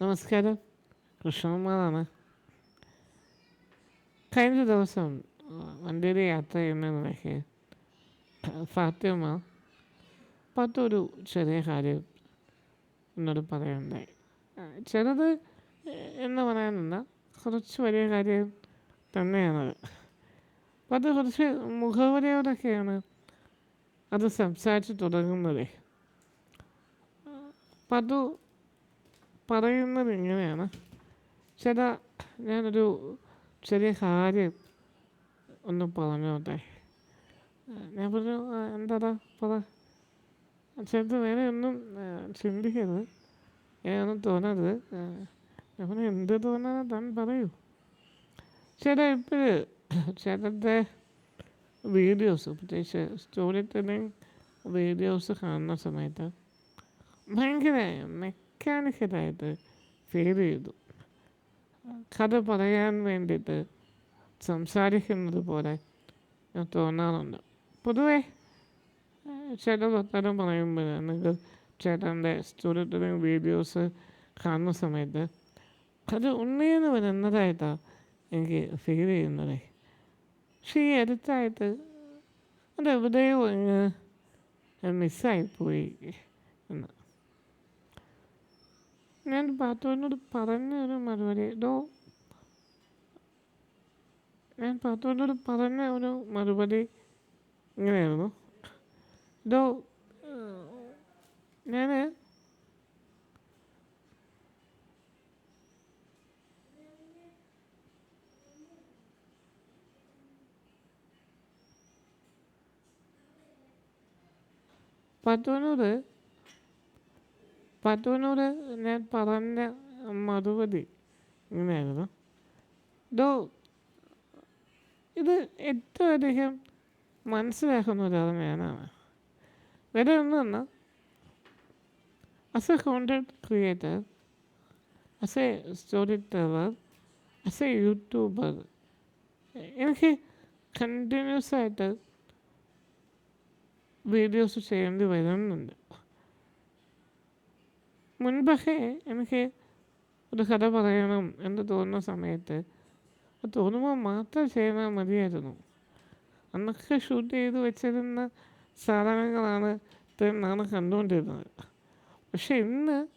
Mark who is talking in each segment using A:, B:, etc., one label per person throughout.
A: നമസ്കാരം. കൃഷ്ണകുമാറാണ് കഴിഞ്ഞ ദിവസം വണ്ടിയിൽ യാത്ര ചെയ്യുന്ന നിലയ്ക്ക് ഫാത്തിമ പത്തൊരു ചെറിയ കാര്യം എന്നോട് പറയുണ്ടായി ചെറുത് എന്ന് പറയാനല്ല കുറച്ച് വലിയ കാര്യം തന്നെയാണത് അപ്പം അത് കുറച്ച് മുഖവരയോടൊക്കെയാണ് അത് സംസാരിച്ച് തുടങ്ങുന്നത്. അത് പറയുന്നത് ഇങ്ങനെയാണ്. ചേട്ടാ ഞാനൊരു ചെറിയ കാര്യം ഒന്ന് പറഞ്ഞോട്ടെ. ഞാൻ പറഞ്ഞു എന്താടാ പറ. ചേട്ടൻ വേറെ ഒന്നും ചിന്തിക്കരുത്. ഞാനൊന്നും തോന്നരുത്. ഞാൻ പറഞ്ഞു എന്ത് തോന്നാനാ താൻ പറയൂ. ചേട്ടാ ഇപ്പോൾ ചേട്ടന്റെ വീഡിയോസ് പ്രത്യേകിച്ച് സ്റ്റോറി ടെല്ലിങ് വീഡിയോസ് കാണുന്ന സമയത്ത് ഭയങ്കര മെക്കാനിക്കലായിട്ട് ഫീൽ ചെയ്തു. കഥ പറയാൻ വേണ്ടിയിട്ട് സംസാരിക്കുന്നത് പോലെ തോന്നാറുണ്ട്. പൊതുവെ ചേട്ടൻ വർത്തമാനം പറയുമ്പോൾ നിങ്ങൾക്ക് ചേട്ടന്റെ ടെല്ലിങ് വീഡിയോസ് കാണുന്ന സമയത്ത് അത് ഉണ്ണിയെന്ന് വരുന്നതായിട്ടാണ് എനിക്ക് ഫീൽ ചെയ്യുന്നത്. പക്ഷേ ഈ അടുത്തായിട്ട് അതെവിടെയോ ഇങ്ങ് മിസ്സായിപ്പോയി എന്ന് ഞാൻ പാത്തുവിനോട് പറഞ്ഞ ഒരു മറുപടി. ഇതോ ഞാൻ പാത്തുവിനോട് പറഞ്ഞ ഒരു മറുപടി ഇങ്ങനെയായിരുന്നു. ഇതോ ഞാൻ പത്തുവിനോട് പത്തുവിനോട് ഞാൻ പറഞ്ഞ മറുപടി ഇങ്ങനെയായിരുന്നു. ഡോ ഇത് ഏറ്റവും അധികം മനസ്സിലാക്കുന്ന ഒരാൾ ഞാനാണ് വേറെ ഒന്നല്ല. As a content creator as a storyteller as a YouTuber എനിക്ക് കണ്ടിന്യൂസ് ആയിട്ട് വീഡിയോസ് ചെയ്യേണ്ടി വരുന്നുണ്ട്. മുൻപൊക്കെ എനിക്ക് ഒരു കഥ പറയണം എന്ന് തോന്നുന്ന സമയത്ത് തോന്നുമ്പോൾ മാത്രം ചെയ്താൽ മതിയായിരുന്നു. അന്നൊക്കെ ഷൂട്ട് ചെയ്ത് വെച്ചിരുന്ന സാധനങ്ങളാണ് ഇത്രയും കണ്ടുകൊണ്ടിരുന്നത്. പക്ഷെ ഇന്ന്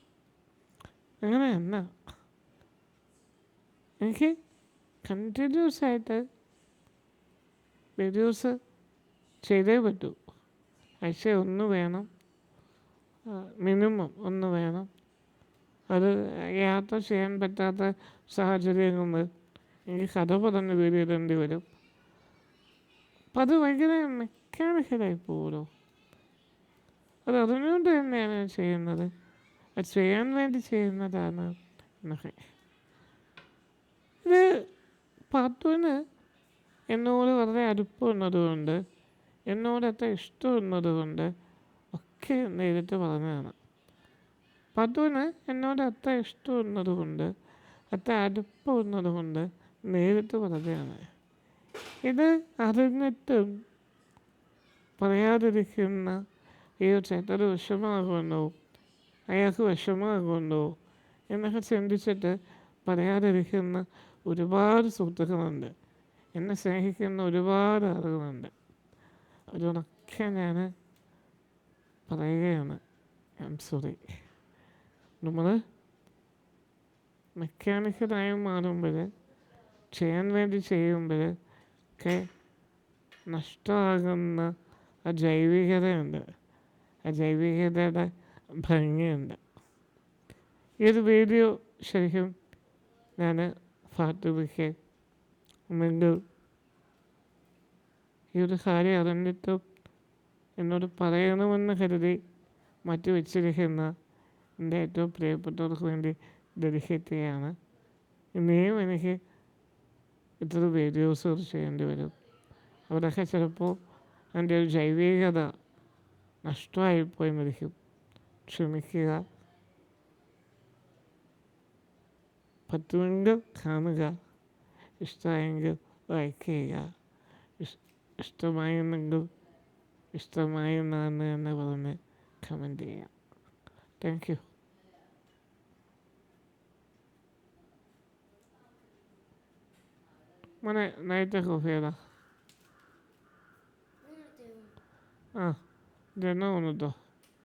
A: അങ്ങനെയല്ല. എനിക്ക് കണ്ടിന്യൂസ് ആയിട്ട് വീഡിയോസ് ചെയ്തേ പറ്റൂ. ആഴ്ച ഒന്ന് വേണം. മിനിമം ഒന്ന് വേണം. അത് യാത്ര ചെയ്യാൻ പറ്റാത്ത സാഹചര്യങ്ങളിൽ എനിക്ക് കഥ പറഞ്ഞ് വീഡിയോ ഇടേണ്ടി വരും. അപ്പം അത് ഭയങ്കര മെക്കാനിക്കലായി പോകുമല്ലോ അത് അതിനുകൊണ്ട് തന്നെയാണ് ഞാൻ ചെയ്യുന്നത്. അത് ചെയ്യാൻ വേണ്ടി ചെയ്യുന്നതാണ്. എന്നൊക്കെ. ഇത് പാത്തുവിന് എന്നോട് വളരെ അടുപ്പമുള്ളതുകൊണ്ട് എന്നോട് അത്ര ഇഷ്ടമുള്ളത് ഒക്കെ നേരിട്ട് പറഞ്ഞതാണ്. പതുവിന് എന്നോട് അത്ര ഇഷ്ടമുള്ളതുകൊണ്ട് അത്ര അടുപ്പമുള്ളതുകൊണ്ട് നേരിട്ട് പറഞ്ഞതാണ്. ഇത് അറിഞ്ഞിട്ടും പറയാതിരിക്കുന്ന ഈ ചേട്ടന് വിഷമാകുമെന്നോ അയാൾക്ക് വിഷമാകുമെന്നോ എന്നൊക്കെ ചിന്തിച്ചിട്ട് പറയാതിരിക്കുന്ന ഒരുപാട് സുഹൃത്തുക്കളുണ്ട്. എന്നെ സ്നേഹിക്കുന്ന ഒരുപാട് ആളുകളുണ്ട്. അതുകൊണ്ടൊക്കെ ഞാൻ പറയുകയാണ്. I'm sorry. നമ്മൾ മെക്കാനിക്കലായി മാറുമ്പോൾ ചെയ്യാൻ വേണ്ടി ചെയ്യുമ്പോൾ ഒക്കെ നഷ്ടമാകുന്ന ആ ജൈവികതയുണ്ട്. ആ ജൈവികതയുടെ ഭംഗിയുണ്ട്. ഈ ഒരു വീഡിയോ ശരിക്കും ഞാൻ ഫാത്തിമയ്ക്ക് വീണ്ടും ഈ ഒരു കാര്യം അറിഞ്ഞിട്ടും എന്നോട് പറയണമെന്ന് കരുതി മാറ്റി വെച്ചിരിക്കുന്ന എന്റെ ഏറ്റവും പ്രിയപ്പെട്ടവർക്ക് വേണ്ടി ഡെഡിക്കേറ്റ് ഇനിയും എനിക്ക് ഇത്ര വീഡിയോസ് ചെയ്യേണ്ടി വരും. അവരൊക്കെ ചിലപ്പോൾ എന്റെ ഒരു ജൈവികത നഷ്ടമായിപ്പോയി മരിക്കും. ക്ഷമിക്കുക. പറ്റുമെങ്കിൽ കാണുക. ഇഷ്ടമായെങ്കിൽ ലൈക്ക് ചെയ്യുക. ഇഷ് ഇഷ്ടമായ നാണ് എന്ന് പറഞ്ഞ് കമൻറ്റ് ചെയ്യാം താങ്ക് യു മോനെ നൈറ്റ് കോഫി ഏതാ ആ ജന വന്നിട്ടോ